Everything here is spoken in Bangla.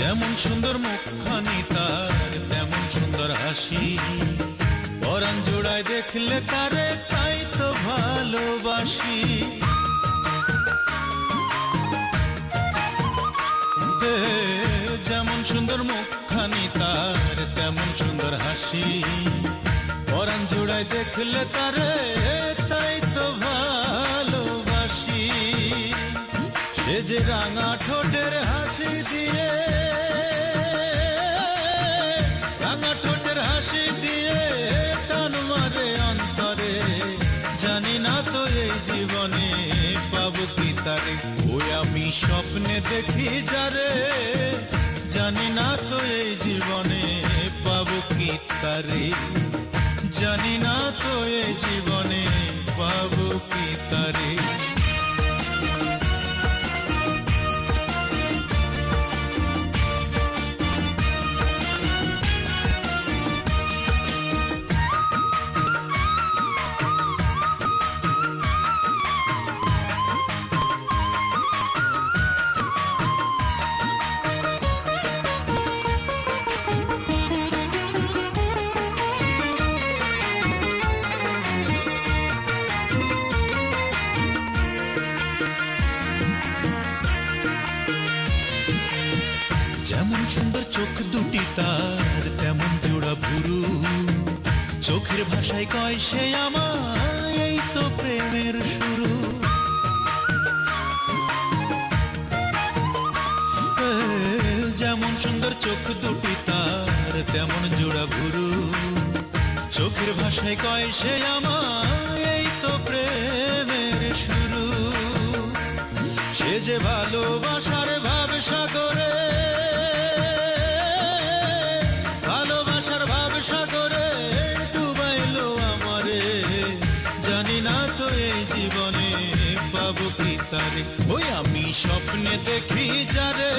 যেমন সুন্দর মুখখানি তার, তেমন সুন্দর হাসি। পরাণ জোড়ায় দেখলে তারে তাই তো ভালোবাসি। যেমন সুন্দর মুখখানি তার, তেমন সুন্দর হাসি। পরাণ জোড়ায় দেখলে তারে তাই তো ভালোবাসি। সে যে রাঙা ঠোঁটের হাসি দিয়ে তারে ওই আমি স্বপ্নে দেখি যারে, জানি না তো এই জীবনে পাবো কি তারে। জানি না তো এই জীবনে পাবো কি তারে। যেমন সুন্দর চোখ দুটি তার, তেমন জোড়া ভুরু। চোখের ভাষায় কয় সে আমার এই তো প্রেমের শুরু। যেমন সুন্দর চোখ দুটি তার, তেমন জোড়া ভুরু। চোখের ভাষায় কয় সে আমার এই তো প্রেমের শুরু। সে যে ভালোবাসার তারে ওই আমি স্বপ্নে দেখি যারে।